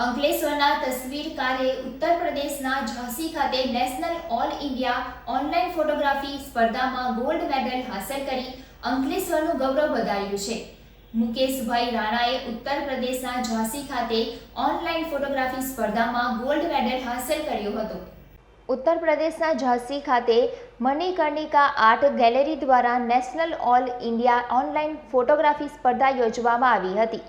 અંકલેશ્વરના તસવીરકારે ઉત્તર પ્રદેશના ઝાંસી ખાતે national all India online photography સ્પર્ધામાં ગોલ્ડ મેડલ હાંસલ કરી અંકલેશ્વરનું ગૌરવ વધાર્યું છે. મુકેશભાઈ રાણાએ ઉત્તર પ્રદેશના ઝાંસી ખાતે ઓનલાઈન ફોટોગ્રાફી સ્પર્ધામાં ગોલ્ડ મેડલ હાંસલ કર્યો હતો. ઉત્તર પ્રદેશના ઝાંસી ખાતે મણિકર્ણિકા આર્ટ ગેલેરી દ્વારા national all India online photography સ્પર્ધા યોજવામાં આવી હતી.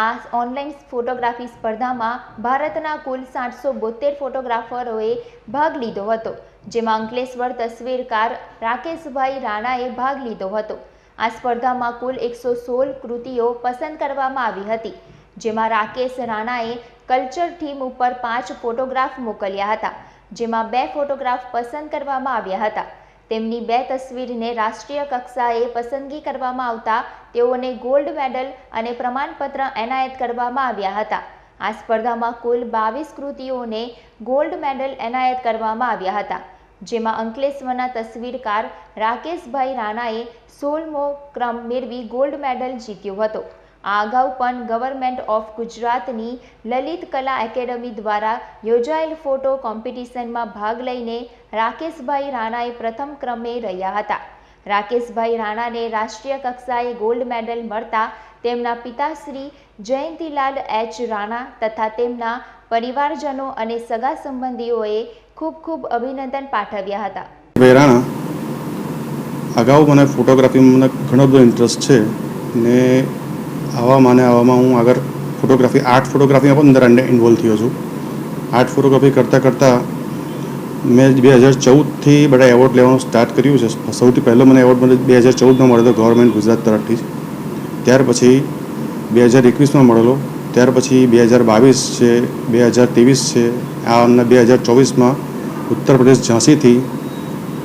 આ ઓનલાઈન ફોટોગ્રાફી સ્પર્ધામાં ભારતના કુલ સાતસો બોતેર ફોટોગ્રાફરોએ ભાગ લીધો હતો, જેમાં અંકલેશ્વર તસવીરકાર રાકેશભાઈ રાણાએ ભાગ લીધો હતો. આ સ્પર્ધામાં કુલ એકસો સોળ કૃતિઓ પસંદ કરવામાં આવી હતી, જેમાં રાકેશ રાણાએ કલ્ચર થીમ ઉપર પાંચ ફોટોગ્રાફ મોકલ્યા હતા, જેમાં બે ફોટોગ્રાફ પસંદ કરવામાં આવ્યા હતા. તેમની બે તસવીરને રાષ્ટ્રીય કક્ષાએ પસંદગી કરવામાં આવતા તેઓને ગોલ્ડ મેડલ અને પ્રમાણપત્ર એનાયત કરવામાં આવ્યા હતા. આ સ્પર્ધામાં કુલ બાવીસ કૃતિઓને ગોલ્ડ મેડલ એનાયત કરવામાં આવ્યા હતા. જેમાં અંકલેશ્વરના તસવીરકાર રાકેશભાઈ રાણાએ સોળમો ક્રમ મેળવી ગોલ્ડ મેડલ જીત્યો હતો. આ અગાઉ પણ ગવર્મેન્ટ ઓફ ગુજરાતની લલિત કલા એકેડમી દ્વારા યોજાયેલ ફોટો કોમ્પિટિશનમાં ભાગ લઈને રાકેશભાઈ રાણાએ પ્રથમ ક્રમે રહ્યા હતા. રાકેશભાઈ રાણાને રાષ્ટ્રીય કક્ષાએ ગોલ્ડ મેડલ મળતા તેમના પિતાશ્રી જયંતિલાલ એચ રાણા તથા તેમના પરિવારજનો અને સગા સંબંધીઓએ ખૂબ ખૂબ અભિનંદન પાઠવ્યા હતા. અગાઉ મને ફોટોગ્રાફીમાં મને ઘણો બધો ઇન્ટરેસ્ટ છે ને આવામાં અને આવામાં હું આગળ ફોટોગ્રાફી આર્ટ ફોટોગ્રાફીમાં પણ અંદર ઇન્વોલ્વ થયો છું. આર્ટ ફોટોગ્રાફી કરતાં કરતાં મેં બે હજાર ચૌદથી બધા એવોર્ડ લેવાનું સ્ટાર્ટ કર્યું છે. સૌથી પહેલો મને એવોર્ડ મને બે હજાર ચૌદમાં હતો ગવર્મેન્ટ ગુજરાત તરફથી. ત્યાર પછી બે હજાર એકવીસમાં મળેલો. ત્યાર પછી બે હજાર બાવીસ છે, બે હજાર ત્રેવીસ છે, આ અમને બે હજાર ચોવીસમાં ઉત્તર પ્રદેશ ઝાંસીથી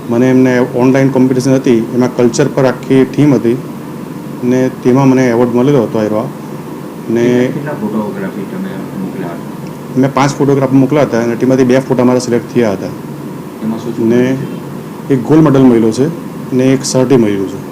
મને એમને ઓનલાઈન કોમ્પિટિશન હતી. એમાં કલ્ચર પર આખી થીમ હતી. ને તેમાં મને એવોર્ડ મળેલો હતો એવા ને મેં પાંચ ફોટોગ્રાફ મોકલ્યા હતા અને તેમાંથી બે ફોટા મારા સિલેક્ટ થયા હતા. ને એક ગોલ્ડ મેડલ મળ્યો છે ને એક સર્ટી મળ્યું છે.